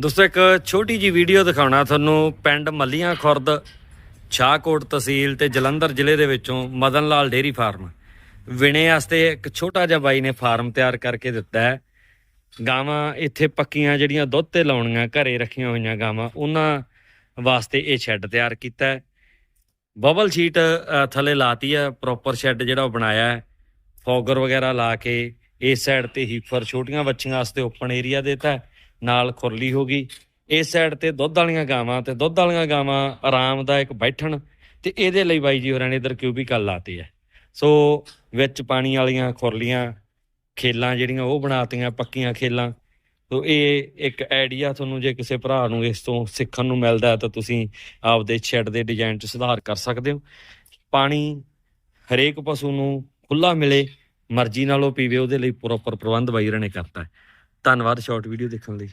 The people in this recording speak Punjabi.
ਦੋਸਤੋ, ਇੱਕ ਛੋਟੀ ਜੀ ਵੀਡੀਓ ਦਿਖਾਉਣਾ ਤੁਹਾਨੂੰ ਪਿੰਡ ਮੱਲੀਆਂ ਖੁਰਦ ਸ਼ਾਹਕੋਟ ਤਹਿਸੀਲ ਤੇ ਜਲੰਧਰ ਜ਼ਿਲ੍ਹੇ ਦੇ ਵਿੱਚੋਂ ਮਦਨ ਲਾਲ ਡੇਰੀ ਫਾਰਮ। ਵਿਣੇ ਵਾਸਤੇ ਇੱਕ ਛੋਟਾ ਜਿਹਾ ਬਾਈ ਨੇ ਫਾਰਮ ਤਿਆਰ ਕਰਕੇ ਦਿੱਤਾ ਹੈ। ਗਾਵਾਂ ਇੱਥੇ ਪੱਕੀਆਂ ਜਿਹੜੀਆਂ ਦੁੱਧ ਤੇ ਲਾਉਣੀਆਂ, ਘਰੇ ਰੱਖੀਆਂ ਹੋਈਆਂ ਗਾਵਾਂ, ਉਹਨਾਂ ਵਾਸਤੇ ਇਹ ਸ਼ੈੱਡ ਤਿਆਰ ਕੀਤਾ ਹੈ। ਬਬਲ ਸ਼ੀਟ ਥੱਲੇ ਲਾਤੀ ਹੈ ਪ੍ਰੋਪਰ ਸ਼ੈੱਡ ਜਿਹੜਾ ਉਹ ਬਣਾਇਆ ਹੈ। ਫੋਗਰ ਵਗੈਰਾ ਲਾ ਕੇ ਇਸ ਸਾਈਡ ਤੇ ਹੀਫਰ ਛੋਟੀਆਂ ਬੱਚੀਆਂ ਵਾਸਤੇ ਓਪਨ ਏਰੀਆ ਦਿੱਤਾ ਹੈ। ਨਾਲ ਖੁਰਲੀ ਹੋ ਗਈ। ਇਸ ਸਾਈਡ ਤੇ ਦੁੱਧ ਵਾਲੀਆਂ ਗਾਵਾਂ ਤੇ ਦੁੱਧ ਵਾਲੀਆਂ ਗਾਵਾਂ ਆਰਾਮਦਾਇਕ ਬੈਠਣ ਤੇ ਇਹਦੇ ਲਈ ਬਾਈ ਜੀ ਹੋਰਾਂ ਨੇ ਇਧਰ ਕਿਊਬੀਕਲ ਲਾਤੇ ਆ ਸੋ ਵਿੱਚ ਪਾਣੀ ਵਾਲੀਆਂ ਖੁਰਲੀਆਂ ਖੇਲਾਂ ਜਿਹੜੀਆਂ ਉਹ ਬਣਾਤੀਆਂ, ਪੱਕੀਆਂ ਖੇਲਾਂ। ਸੋ ਇਹ ਇੱਕ ਆਈਡੀਆ ਤੁਹਾਨੂੰ ਜੇ ਕਿਸੇ ਭਰਾ ਨੂੰ ਇਸ ਤੋਂ ਸਿੱਖਣ ਨੂੰ ਮਿਲਦਾ ਤਾਂ ਤੁਸੀਂ ਆਪਦੇ ਸ਼ੈੱਡ ਦੇ ਡਿਜ਼ਾਈਨ 'ਚ ਸੁਧਾਰ ਕਰ ਸਕਦੇ ਹੋ। ਪਾਣੀ ਹਰੇਕ ਪਸ਼ੂ ਨੂੰ ਖੁੱਲਾ ਮਿਲੇ, ਮਰਜ਼ੀ ਨਾਲ ਉਹ ਪੀਵੇ, ਉਹਦੇ ਲਈ ਪ੍ਰੋਪਰ ਪ੍ਰਬੰਧ ਬਾਈ ਹੋਰਾਂ ਨੇ ਕਰਤਾ ਹੈ। ਧੰਨਵਾਦ ਸ਼ਾਰਟ ਵੀਡੀਓ ਦੇਖਣ ਲਈ।